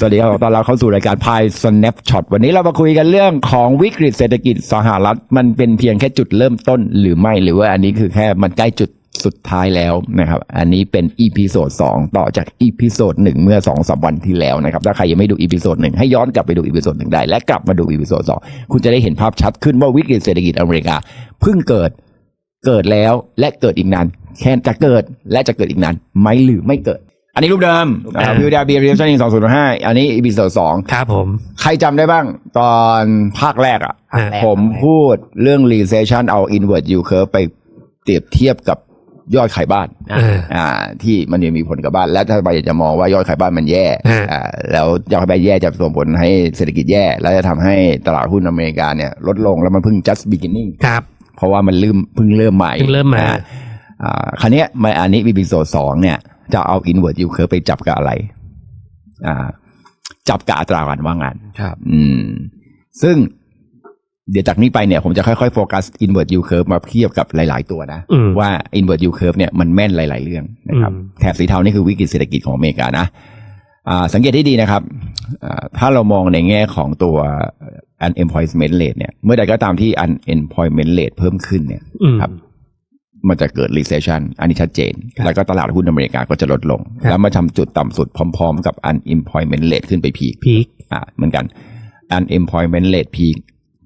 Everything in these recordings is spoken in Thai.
สวัสดีครับตอนเรับเข้าสู่รายการพาย Snapshot วันนี้เรามาคุยกันเรื่องของวิกฤตเศรษฐกิจสหรัฐ มันเป็นเพียงแค่จุดเริ่มต้นหรือไม่หรือว่าอันนี้คือแค่มันใกล้จุดสุดท้ายแล้วนะครับ อันนี้เป็นอีพีโซดสองต่อจากอีพีโซดหนึ่งเมื่อสองสามวันที่แล้วนะครับ ถ้าใครยังไม่ดูอีพีโซดหนึ่งให้ย้อนกลับไปดูอีพีโซดหนึ่งได้ และกลับมาดูอีพีโซดสองคุณจะได้เห็นภาพชัดขึ้นว่าวิกฤตเศรษฐกิจอเมริกาเพิ่งเกิดเกิดแล้วและเกิดอีกนานแค่จะเกิดและจะเกิดอีกนานไหมหรือไม่เกิด อันนี้รูปเดิมนะครับเดิมวิวดาเบียร์เรียชั่นสองศูนย์ห้าอันนี้อีพีโซดสองครับผม ใครจำได้บ้างตอนภาคแรกอะอ่าผมพูดเรื่อง recession เอา inward yield curve ไปเปรียบเทียบกับยอดขายบ้านเอออ่า ที่มันยังมีผลกับบ้าน และถ้าไปจะมองว่ายอดขายบ้านมันแย่อ่าอ่าแล้วยอดขายบ้านแย่จะส่งผลให้เศรษฐกิจแย่ แล้วจะทำให้ตลาดหุ้นอเมริกาเนี่ย ลดลงแล้วมันเพิ่ง just beginning ครับ เพราะว่ามันเริ่มเพิ่งเริ่มใหม่เพิ่งเริ่มมาอ่อ่าคราวเนี้ยมาอันนี้บีบีโซสองเนี่ย จะเอา inward yield curve ไปจับกับอะไร อ่า จับกับอัตราการว่างงาน ครับ อืม ซึ่งเดี๋ยวจากนี้ไปเนี่ยผมจะค่อยๆโฟกัส inward yield curve มาเทียบกับหลาย ๆ ตัวนะอืมว่า inward yield curve เนี่ยมันแม่นหลาย ๆ เรื่องนะครับอืมแถบสีเทานี่คือวิกฤตเศรษฐกิจของอเมริกานะอ่าสังเกตให้ดีนะครับอ่าถ้าเรามองในแง่ของตัว unemployment rate เนี่ย เมื่อใดก็ตามที่ unemployment rate เพิ่มขึ้นเนี่ยอืมครับ มันจะเกิด recession อันนี้ชัดเจนครับแล้วก็ตลาดหุ้นอเมริกาก็จะลดลงครับแล้วมาทำจุดต่ำสุดพร้อม ๆ กับ unemployment rate ขึ้นไปพีคพีคอ่าเหมือนกัน unemployment rate พีค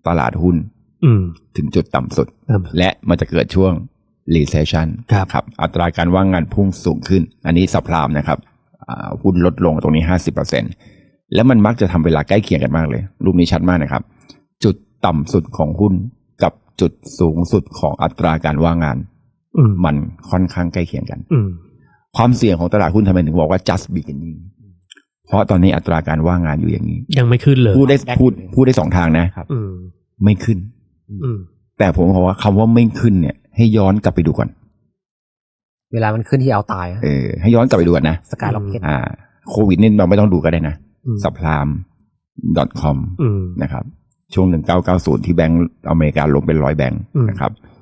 ตลาดหุ้นอืมถึงจุดต่ำสุดครับและมันจะเกิดช่วง recession ครับครับอัตราการว่างงานพุ่งสูงขึ้น อันนี้สัพรามนะครับอ่าหุ้นลดลงตรงนี้ห้าสิบเปอร์เซ็นแล้วมันมักจะทำเวลาใกล้เคียงกันมากเลย รูปนี้ชัดมากนะครับ จุดต่ำสุดของหุ้นกับจุดสูงสุดของอัตราการว่างงานอื มมันค่อนข้างใกล้เคียงกันอืมความเสี่ยงของตลาดหุ้นทำไมถึงบอกว่า just beginning เพราะตอนนี้อัตราการว่างงานอยู่อย่างนี้ ยังไม่ขึ้นเลยพูดได้พูดพูดได้สองทางนะอืมไม่ขึ้นอืมแต่ผมบอกว่าคำว่าไม่ขึ้นเนี่ย ให้ย้อนกลับไปดูก่อน เวลามันขึ้นที่เอาตายเออให้ย้อนกลับไปดูก่อนนะสกายล็อกเก็ตอ่าโควิดนี่เราไม่ต้องดูก็ได้นะอืมสัพราม .com อืมนะครับ ช่วง1990ที่แบงก์อเมริกาลงเป็นร้อยแบงก์อืมนะครับอ่า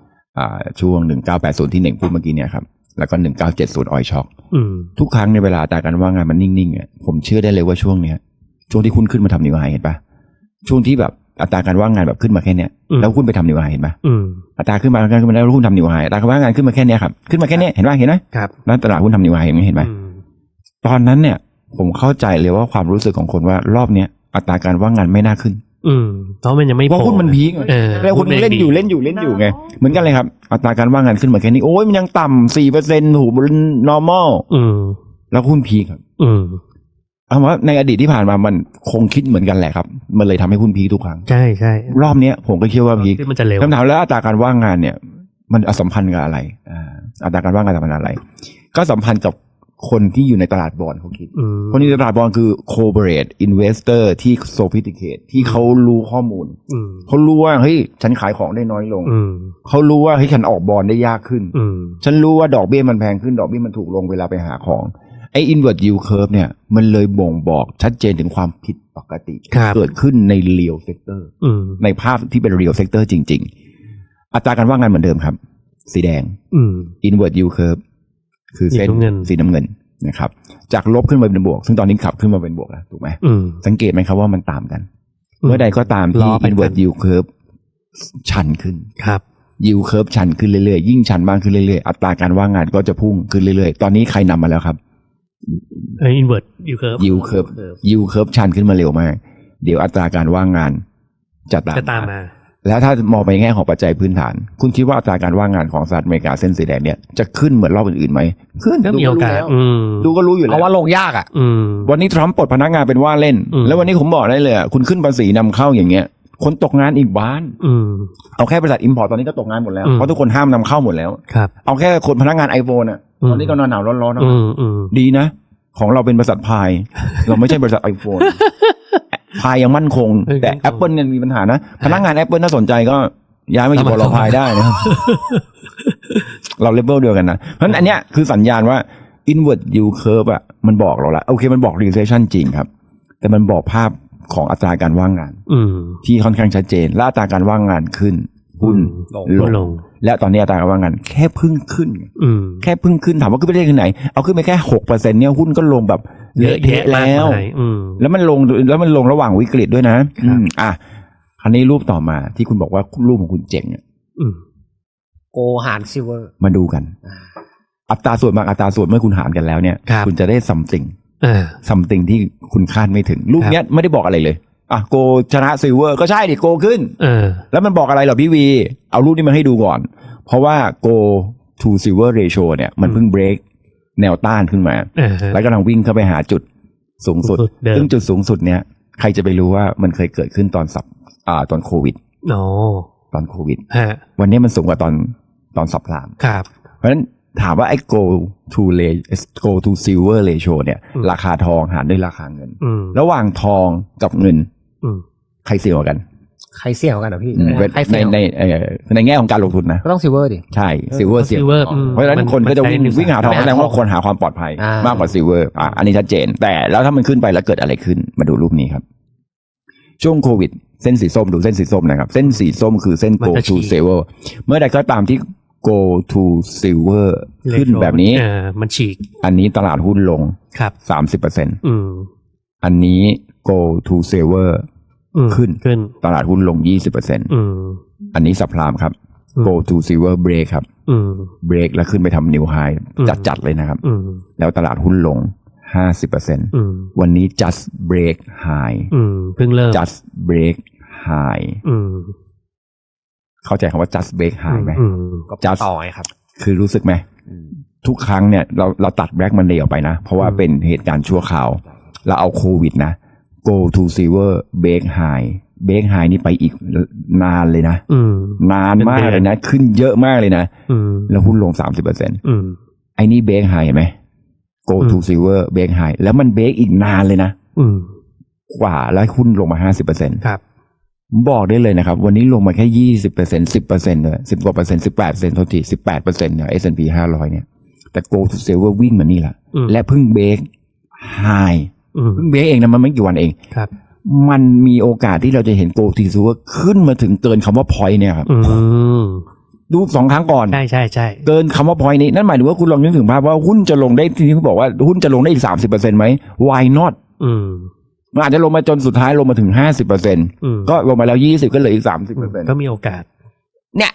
ช่วง 1980 ที่เน่งพูดเมื่อกี้เนี่ยครับ แล้วก็ 1970ออยช็อคอืมทุกครั้งในเวลาอัตราการว่างงานมันนิ่งๆอะผมเชื่อได้เลยว่าช่วงเนี้ยช่วงที่คุณขึ้นมาทำนิวไฮเห็นปะช่วงที่แบบอัตราการว่างงานแบบขึ้นมาแค่เนี้ยอืมแล้วคุณไปทำนิวไฮเห็นปะอืมอัตราขึ้นมาขึ้นมาแล้วหุ้นทำนิวไฮอัตราการว่างงานขึ้นมาแค่เนี้ยครับขึ้นมาแค่เนี้ยเห็นปะเห็นไหมครับแล้วตลาดหุ้นทำนิวไฮเห็นไหมเห็นไหมอืมตอนนั้นเนี่ย ผมเข้าใจเลยว่าความรู้สึกของคนว่ารอบเนี้ยอัตราการว่างงานไม่น่าขึ้น อืมเพราะมันยังไม่เพราะหุ้นมันพีคเออแล้วคุณเล่นอยู่เล่นอยู่เล่นอยู่ไง เหมือนกันเลยครับ อัตราการว่างงานขึ้นมาแค่นี้โอ้ยมันยังต่ำสี่เปอร์เซ็นต์ถูก normal อืมแล้วหุ้นพีคครับ อืมเอาว่าในอดีตที่ผ่านมามันคงคิดเหมือนกันแหละครับ มันเลยทำให้หุ้นพีคทุกครั้งใช่ใช่รอบเนี้ยผมก็คิดว่าพีคที่มันจะเร็วคำถามแล้วอัตราการว่างงานเนี่ย มันสัมพันธ์กับอะไรอ่าอัตราการว่างงานสัมพันธ์กับอะไร ก็สัมพันธ์กับ คนที่อยู่ในตลาดบอลเขาคิดอืมคนที่อยู่ในตลาดบอลคือ corporate investor ที่ sophisticated ที่เขารู้ข้อมูลอืมเขารู้ว่าเฮ้ยฉันขายของได้น้อยลงอืมเขารู้ว่าเฮ้ยฉันออกบอลได้ยากขึ้นอืมฉันรู้ว่าดอกเบี้ยมันแพงขึ้น ดอกเบี้ยมันถูกลงเวลาไปหาของไอ้ inward yield curve เนี่ยมันเลยบ่งบอกชัดเจนถึงความผิดปกติครับเกิดขึ้นใน real sector อืมในภาพที่เป็น real sector จริง ๆ อัตราการว่างงานเหมือนเดิมครับ สีแดงอืม inward yield curve คือเส้นสีน้ำเงินสีน้ำเงินนะครับ จากลบขึ้นมาเป็นบวก ซึ่งตอนนี้ขับขึ้นมาเป็นบวกแล้วถูกไหมอืมสังเกตไหมครับว่ามันตามกัน เมื่อใดก็ตามล้ที่อไปกัน inward yield curve ชันขึ้นครับ yield curve ชันขึ้นเรื่อยๆ ยิ่งชันมากขึ้นเรื่อยๆ อัตราการว่างงานก็จะพุ่งขึ้นเรื่อยๆ ตอนนี้ใครนำมาแล้วครับเอออินเวอร์ตยูเคิร์ฟ yield curve yield curve ชันขึ้นมาเร็วมาก เดี๋ยวอัตราการว่างงานจะตามจะตามมา แล้วถ้ามองไปในแง่ของปัจจัยพื้นฐาน คุณคิดว่าอัตราการว่างงานของสหรัฐอเมริกาเส้นสีแดงเนี่ยจะขึ้นเหมือนรอบอื่นๆไหมขึ้นก็มีโอกาสดูอืมดูก็รู้อยู่เพแล้วราะว่าลงยากอะอืมวันนี้ทรัมป์ปลดพนักงานเป็นว่าเล่นอืมแล้ววันนี้ผมบอกได้เลยอะคุณขึ้นภาษีนำเข้าอย่างเงี้ย คนตกงานอีกบ้านอืมเอาแค่บริษัทอิมพอร์ตตอนนี้ก็ตกงานหมดแล้วอืมเพราะทุกคนห้ามนำเข้าหมดแล้วครับเอาแค่คนพนักงานไอโฟนอะอืมตอนนี้ก็หนาวหนาวร้อนร้อนๆนะอืมอืมดีนะของเราเป็นบริษัทพาย เราไม่ใช่บริษัทไอโฟน พายยังมั่นคง แต่ Apple ยังมีปัญหานะ พนักงาน Apple ถ้าสนใจก็ย้ายมาอยู่บอลพายได้นะครับ เราเลเวลเดียวกันนะ เพราะฉะนั้นอันเนี้ยคือสัญญาณว่า inward yield curve อะมันบอกเราละโอเคมันบอก recession จริงครับ แต่มันบอกภาพของอัตราการว่างงานอืมที่ค่อนข้างชัดเจนและอัตราการว่างงานขึ้นหุ้นลงลลงงและตอนนี้อัตราการว่างงาน แค่เพิ่งขึ้นอืมแค่เพิ่งขึ้นถามว่าขึ้นไปได้ที่ไหน เอาขึ้นไปแค่หกเปอร์เซ็นเนี่ยหุ้นก็ลงแบบ เละเทะแล้วมากมายอืมแล้วมันลงแล้วมันลงระหว่างวิกฤตด้วยนะครับอืมอะอันนี้รูปต่อมาที่คุณบอกว่ารูปของคุณเจ๋งอะอืมโกหารซิลเวอร์ มาดูกัน อัตราส่วนบางอัตราส่วนเมื่อคุณหารกันแล้วเนี่ยครับณจะได้ something อ่า something ที่คุณคาดไม่ถึง รูปเนี้ยไม่ได้บอกอะไรเลยอะโกชนะซิลเวอร์ก็ใช่ดิโกขึ้นเออแล้วมันบอกอะไรเหรอพี่วี เอารูปนี้มาให้ดูก่อน เพราะว่า go to silver ratio เนี่ยมันเพิ่ง break แนวต้านขึ้นมาเออฮะแล้วกำลังวิ่งเข้าไปหาจุดสูงสุดสูงสุดเดิมซึ่งจุดสูงสุดเนี่ย ใครจะไปรู้ว่ามันเคยเกิดขึ้นตอนสับอ่าตอนโควิดโอ้ตอนโควิดฮะวันนี้มันสูงกว่าตอนตอนสับพลามครับเพราะฉะนั้นถามว่าไอ้ go to ra- go to silver ratio เนี่ยอืมราคาทองหารด้วยราคาเงินอืมระหว่างทองกับเงินอืมใครเสี่ยงกว่ากัน ใครเสี่ยงกว่ากันเหรอพี่อืมใครในเสี่ยงในเอ่อในแง่ของการลงทุนนะ ก็ต้องซิลเวอร์ดิ ใช่ซิลเวอร์เสี่ยง silver อืมเพราะฉะนั้นมันคนก็จะวิ่งมันใช้วิ่งหาทองไม่หาแสดงว่าทองคนหาความปลอดภัยอ่าม มากกว่าซิลเวอร์อะอันนี้ชัดเจน แต่แล้วถ้ามันขึ้นไปแล้วเกิดอะไรขึ้นมาดูรูปนี้ครับ ช่วงโควิด เส้นสีส้มดูเส้นสีส้มนะครับ เส้นสีส้มคือเส้นมัน go จะ to ฉีก silver เมื่อใดก็ตามที่ go to silver ขึ้นแบบนี้ เออมันฉีกอันนี้ตลาดหุ้นลง ครับสามสิบเปอร์เซ็นอืมอันนี้ go to silver อืม ขึ้นขึ้น ตลาดหุ้นลงยี่สิบเปอร์เซ็นอืมอันนี้สับพลามครับอืม go to silver break ครับอืม break แล้วขึ้นไปทำ new high อืมจัดๆเลยนะครับอืมแล้วตลาดหุ้นลง50%อืมวันนี้ just break high อืมเพิ่งเริ่ม just break high อืมเข้าใจคำว่า just break high ไหมอืมก็ just ต่อไงครับ คือรู้สึกไหม ทุกครั้งเนี่ยเราเราตัด black monday ออกไปนะ เพราะว่าอืมเป็นเหตุการณ์ชั่วคราว เราเอาโควิดนะ go to silver break high break high นี่ไปอีกนานเลยนะอืมนานมากเป็นเดือนเลยนะ ขึ้นเยอะมากเลยนะอืมแล้วหุ้นลง30%อืมไอ้นี่ break high เห็นไหม go อืม to silver break high แล้วมัน break อีกนานเลยนะอืมกว่าแล้วหุ้นลงมาห้าสิบเปอร์เซ็นครับ บอกได้เลยนะครับ วันนี้ลงมาแค่ยี่สิบเปอร์เซ็นสิบเปอร์เซ็นเลยสิบกว่าเปอร์เซ็นสิบแปดเปอร์เซ็นโทษทีสิบแปดเปอร์เซ็นเนี่ย S&P ห้าร้อยเนี่ยแต่ Go to Silver วิ่งมานี่แหละอืมและเพิ่งเบรกไฮอืม เพิ่งเบรกเองนะมันไม่กี่วันเองครับ มันมีโอกาสที่เราจะเห็น Go to Silver ขึ้นมาถึงเกินคำว่า point เนี่ยครับอืมดูสองครั้งก่อน ใช่ใช่ใช่เกินคำว่า point นี้ นั่นหมายถึงว่าคุณลองนึกถึงภาพว่าหุ้นจะลงได้ที่เขาบอกว่าหุ้นจะลงได้อีกสามสิบเปอร์เซ็นต์ไหม why not อืมมันอาจจะลงมาจนสุดท้ายลงมาถึงห้าสิบเปอร์เซ็นต์อืมก็ลงมาแล้วยี่สิบก็เหลืออีกสามสิบเปอร์เซ็นต์ก็มีโอกาส เนี่ย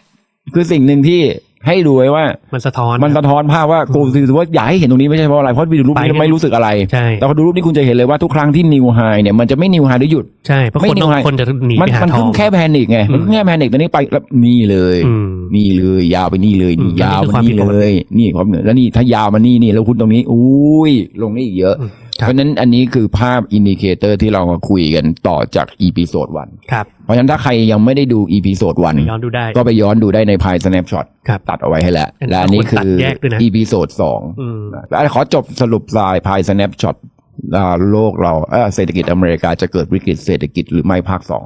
คือสิ่งหนึ่งที่ ให้ดูไว้ว่า มันสะท้อน มันสะท้อนภาพว่ากูถือว่าอยากให้เห็นตรงนี้ไม่ใช่เพราะอะไรเพราะดูรูปนี้ไปไม่รู้สึกอะไรใช่แต่พอดูรูปนี้คุณจะเห็นเลยว่าทุกครั้งที่นิวไฮเนี่ยมันจะไม่นิวไฮด้วยหยุดใช่เพราะไม่คนนิวไฮคนจะหนีมันไปหามันทอเพิ่งงแค่แพนิคไงมันเพิ่งแค่แพนิคตอนนี้ไปแล้วนี่เลยอืมนี่เลยยาวไปนี่เลยนี่อืมยาวอันนี้คือมานี่ความผิดปกติเลย นี่ความเหนือแล้วนี่ถ้ายาวมานี่นี่แล้วคุณตรงนี้อุ้ยลงได้อีกเยอะอืมคเพรับราะฉะนั้นอันนี้คือภาพอินดิเคเตอร์ที่เรามาคุยกันต่อจากอีพีโซดวันครับเพราะฉะนั้นถ้าใครยังไม่ได้ดูอีพีโซดวันย้อนดูได้ก็ไปย้อนดูได้ในพาย snapshot ครับตัดเอาไว้ให้แล้วอันนี้และอันนี้ควรตัคืดอแยกด้วยนะอีพีโซดสองอืมแล้วขอจบสรุปสายพาย snapshot อ่าโลกเราเอ่อเศรษฐกิจอเมริกาจะเกิดวิกฤตเศรษฐกิจหรือไม่ภาคสอง